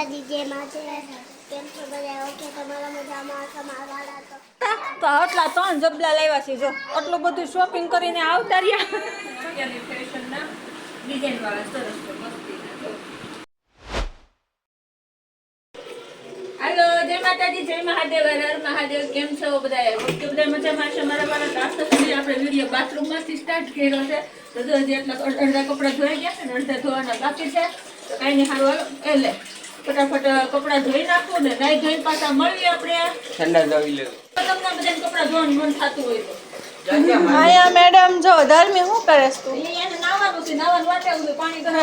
માતાજી જય માતા કેમ છો બધા? ઓકે તમારા મજામાં તમારા વાળા તો? તો આટલા ત્રણ જબલા લાવ્યા છે જો. આટલું બધું શોપિંગ કરીને આવતા રહ્યા. ડિઝાઇન વાળા સરસ હાલો જય માતાજી જય મહાદેવ હર મહાદેવ કેમ છો બધા? ઓકે બધા મજામાં છે. મારા વાળા નાસ્તો સુધી આપણે વીડિયો બાથરૂમમાંથી સ્ટાર્ટ કર્યો છે. તો જો હજી એટલા અડધા કપડાં ધોઈ ગયા છે ને અડધા ધોવાના બાકી છે. તો કાંઈ નહીં સારું હાલો એ લે. ફટાફટ કપડાં ધોઈ નાખો ને નાઈ ધોઈ પાછા મળીએ આપણે. ઠંડા ધોઈ લેવું તમને બધાને કપડાં ધોવાનું મન થતું હોય તો. મેડમ જો ધર્મી શું કરે તું? એને નાવાનું છે નાવાનું વાટેલું છે પાણી ગરમ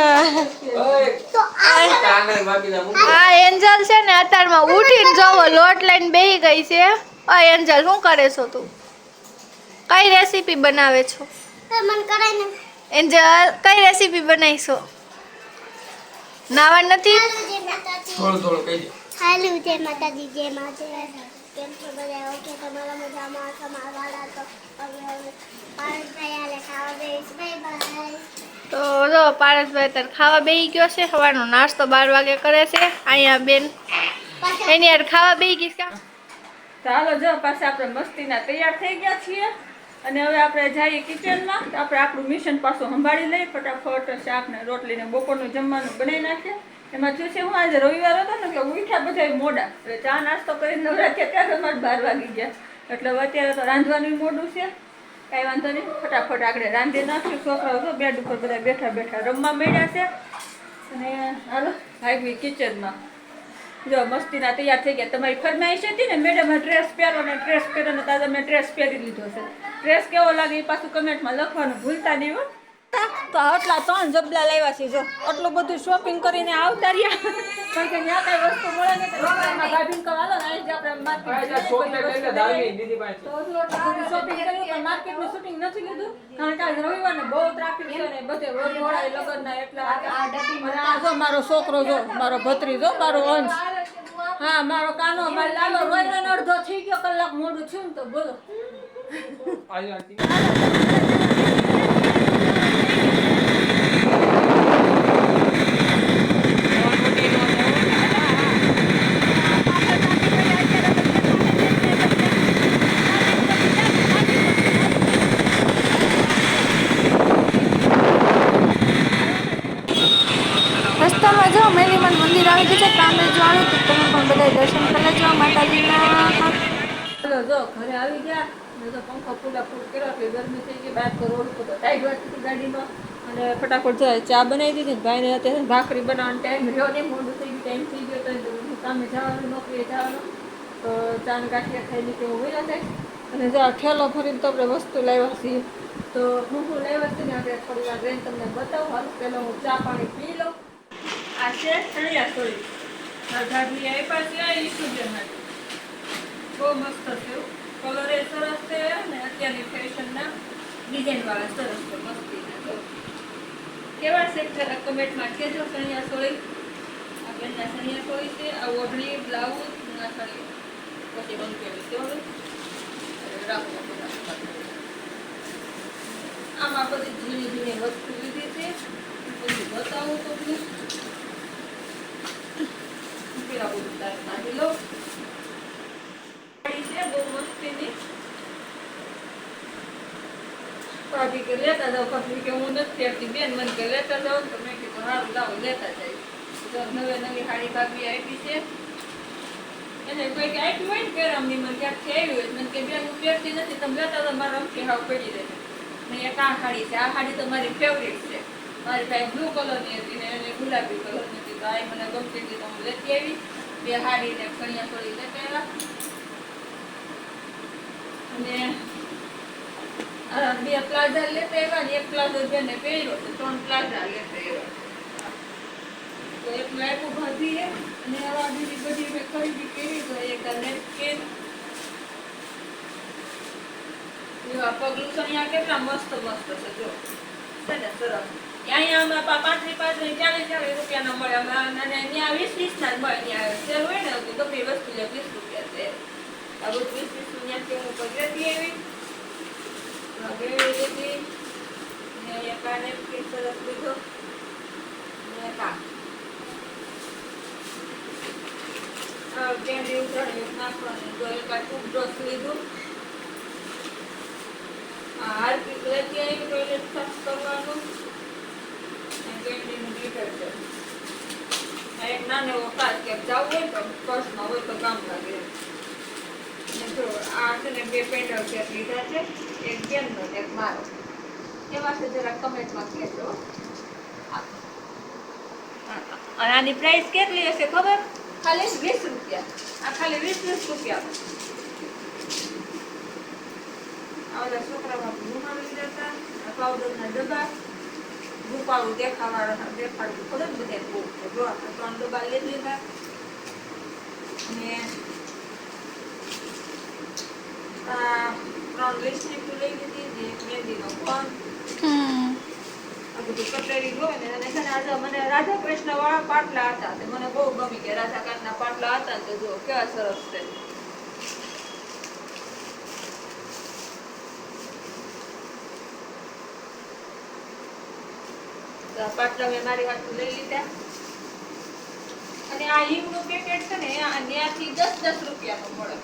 આ એન્જલ છે ને અત્યારમાં ઉઠીને જોવો લોટ લઈને બેહી ગઈ છે. આ એન્જલ શું કરે છો તું? કઈ રેસીપી બનાવે છો? તો મન કરાય ને. એન્જલ કઈ રેસીપી બનાવીશો? નાવા નથી? થોડું થોડું કહી દે. હાલો જય માતાજી જય માતા કેમ છો બધા? ઓકે તમારા મજામાં? તો હવે હવે પારસ ભાઈ આલે ખાવા બેસ. Bye bye. તો જો પારસભાઈ તાર ખાવા બેહી ગયો છે. સવારનો નાસ્તો બાર વાગે કરે છે. અહીંયા બેન એની યાર ખાવા બેહી ગઈ ચાલો જો પાછા આપણે મસ્તીના તૈયાર થઈ ગયા છીએ. અને હવે આપણે જઈએ કિચનમાં આપણે આપણું મિશન પાછું સંભાળી લઈએ. ફટાફટ શાક ને રોટલીને બપોરનું જમવાનું બનાવી નાખીએ. એમાં જોશે હું આજે રવિવાર હતો ને, એટલે ઉઠ્યા બધા મોડા. એટલે ચા નાસ્તો કરીને નવરા થયા ત્યારે અમારે બાર વાગી ગયા. એટલે અત્યારે તો રાંધવાનું મોડું છે. કાંઈ વાંધો નહીં. ફટાફટ આગળ રાંધી નાખ્યું છોકરાઓ તો બેડ ઉપર બધા બેઠા બેઠા રમવા મળ્યા છે. અને હાલો, આવી કિચનમાં જો મસ્તીના તૈયાર થઈ ગયા. તમારી ફરમાઈશ હતી ને મેડમ ડ્રેસ પહેરો ને ડ્રેસ પહેરો ને તાજા મેં ડ્રેસ પહેરી લીધો છે. ડ્રેસ કેવો લાગે એ પાછું કમેન્ટમાં લખવાનું ભૂલતા નહીં હો. તો આટલા ત્રણ જબલા લાવ્યા છે જો. આટલું બધું શોપિંગ કરીને આવતા રહ્યા. કારણ કે ત્યાં કઈ વસ્તુ મળે ને તો દુકાનમાં ગાડીને કરવા ને આજે આપણે માર્કેટ તો બધું shopping કર્યું પણ માર્કેટનું shooting નથી લીધું. કારણ કે આજ રવિવારને બહુ ટ્રાફિક છે ને બધે રોડ મોડા લગનના એટલા આ જો મારો છોકરો જો મારો ભત્રીજો મારો અંશ. હા મારો કાનો મારો લાલો રોઈ રોઈને અડધો થઈ ગયો કલાક મોડું થયું ને તો બોલો. આજે જાઓ જો મેલીમન મંદિર આવી ગયું છે કામરેજ વાળું તો તમે પણ બધા દર્શન કરી લેજો માતાજીના. ચલો જો ઘરે આવી ગયા, મેં તો પંખો ફૂલા ફૂલ કર્યો, એટલે ગરમી થઈ ગઈ, બાર તો રોડ ઉપર ટાઈટ વાગતી ગાડીમાં. અને ફટાફટ જાય ચા બનાવી દીધી ભાઈને અત્યારે ભાખરી બનાવવાનો ટાઈમ રહ્યો નહીં, મોડું થઈ ટાઈમ થઈ ગયો તો કામે જવાનું, નોકરીએ જવાનું. તો ચાન ગાંઠિયા ખાઈને કેવું વયા જાય. અને જો ઠેલો ફરીને તો આપણે વસ્તુ લાવ્યા છીએ. તો હું હું લેવા છીએ ને આપણે થોડી વાર તમને બતાવું. હાલ, પહેલાં હું ચા પાણી પી લઉં. આ છે ચણિયા ચોળી મારા ભાભી આપ્યા છે આ ઈસુજન માટે બહુ મસ્ત છે કલર એ સરસ છે અને અત્યારની ફેશનના ડિઝાઇન વાળા સરસ છે મસ્તીના કેવા છે જરા કમેન્ટમાં કહેજો સણિયા સોળી. આ બેનના સણિયા સોળી છે, આ ઓઢણી, બ્લાઉઝ, ના સણી પછી બંધ કરી રાખો રાખો. આમાં બધી ઝીણી ઝીણી વસ્તુ લીધી છે બધું બતાવું તમને પેલા બધું તારે નાખી લો સાડી છે બહુ મસ્તીની ભાભી કે લેતા જાઓ. પછી કે હું નથી પહેરતી બેન મને કે લેતા જાઓ તો મેં કીધું સારું લાવો, લેતા જાય. તો નવે નવી હાડી ભાભી આપી છે. એને કોઈ કે આપી હોય ને પહેરામની મને ક્યાંકથી આવી હોય. મને કે, બેન, હું પહેરતી નથી. તમે લેતા જાઓ, મારા અમથી હાવ પડી રહે. મેં એક આ હાડી છે. આ સાડી તો મારી ફેવરિટ છે. મારી પાસે બ્લુ કલરની હતી ને એને ગુલાબી કલરની હતી. તો આ મને ગમતી હતી તો હું લેતી આવી. બે હાડી ને ફણિયા થોડી લેતા આવ્યા. અને બે પ્લાઝા લે આવ્યા ને એક પ્લાઝો જેને પહેર્યો તો ત્રણ પ્લાઝા લે આવ્યા તો એક લાઈકું ભાભીએ, અને આવા બીજી બધી મેં ખરીદી કરી, તો એક નેપકિન એવા પગલું સણિયા કેટલા મસ્ત મસ્ત છે, જો. છે ને, સરસ. અહીંયા પા- પાંત્રીસ પાંત્રીસ ચાલીસ ચાલીસ રૂપિયાના મળે. આમાં અને ત્યાં વીસ વીસ ના જ મળે. ત્યાં સેલ હોય ને ગમે વસ્તુ લે, વીસ રૂપિયા છે. આ બધું વીસ રૂપિયા હું લેતી આવી લીધી ને એક આ સરસ લીધો ને એક આ આ કેન્ડી ઉજાડી નાખવાની જો એક આ ટૂથબ્રશ લીધું આ હાર્પિક લેતી ટોયલેટ સાફ કરવાનું અને કેન્ડીનું ગ્લિટર છે એક નાનો એવો કાચ કે જવું હોય તો પર્સમાં હોય તો કામ લાગે આ છે ને બે પેન્ડલ સેટ લીધા છે. એક બેનનો ને એક મારો એમાં છે જરા કમેન્ટમાં કહેજો અને આની પ્રાઇસ કેટલી હશે ખબર ખાલી વીસ રૂપિયા આ ખાલી વીસ વીસ રૂપિયા આ બધા છોકરામાં ઘુમાવી દેતા આ પાવડરના ડબ્બા રૂપાળું દેખાવાળા દેખાડવું ખબર ને બધે બહુ. જો આપણે ત્રણ ડબ્બા લઈ લીધા અને રાધા કૃષ્ણ પાટલા હતા મને બહુ ગમી કે રાધા પાટલા હતા જો કેવા સરસ પાટલા મેં મારી હાથું લઈ લીધા. અને આ હિંગનું પેકેટ છે ને ત્યાંથી દસ દસ રૂપિયાનું મળે.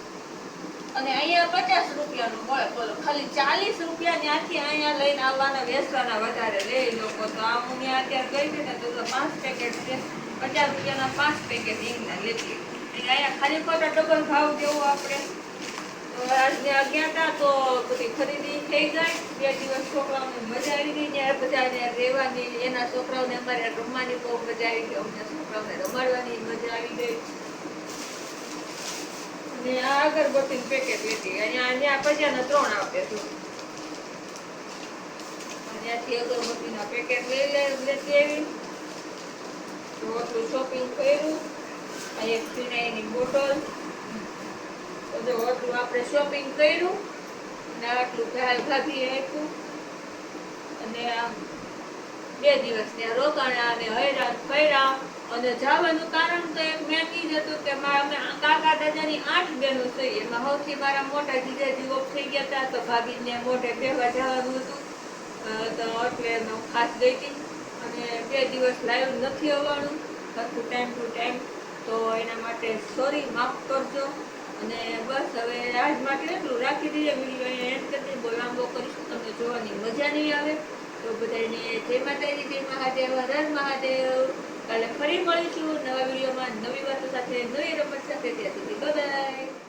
અને અહીંયા પચાસ રૂપિયાનું મળે બોલો. ખાલી ચાલીસ રૂપિયા ત્યાંથી અહીંયા લઈને આવવાના, વેચવાના વધારે. લે લોકો તો આ હું ત્યાં અત્યારે ગઈ ને, તો પાંચ પેકેટ છે. પચાસ રૂપિયાના પાંચ પેકેટ હિંગના લેતી. અહીંયા ખાલી ખોટા ડબલ ભાવ દેવો આપણે. તો આજ ત્યાં તો બધી ખરીદી થઈ ગઈ બે દિવસ છોકરાઓને મજા આવી ગઈ ત્યારે બધા રહેવાની, એના છોકરાઓને અમારે રમવાની બહુ મજા આવી ગઈ. અમને છોકરાઓને રમાડવાની મજા આવી ગઈ. અને આ અગરબત્તીનું પેકેટ લઈ લે લેતી આવી શોપિંગ કર્યું. આ એક ફિનાઈની બોટલ. તો આટલું આપણે શોપિંગ કર્યું. અને આટલું ભાભીએ આપ્યું. અને આ બે દિવસ ત્યાં રોકાણા અને હૈરાન ફૈરા અને જવાનું કારણ તો એક મેં કીધું હતું કે મારા કાકા દાદાની આઠ બહેનો છે. એમાં સૌથી મારા મોટા જીજાજી ઓફ થઈ ગયા હતા, તો ભાભીને મોઢે બેહવા જવાનું હતું. તો એટલે હું ખાસ ગઈ હતી. અને બે દિવસ લાઈવ નથી આવવાનું સરખું ટાઈમ ટુ ટાઈમ તો એના માટે સોરી માફ કરજો. અને બસ હવે આજ માટે એટલું રાખી દઈએ. વીડિયો એન્ડ કરી દઈએ બહુ લાંબો કરીશું. તમને જોવાની મજા નહીં આવે. તો બધાને જય માતાજી, જય મહાદેવ, હર મહાદેવ. કાલે ફરી મળીશું નવા વિડીયોમાં નવી વાતો સાથે, નવી રમત સાથે. ત્યાં સુધી બાય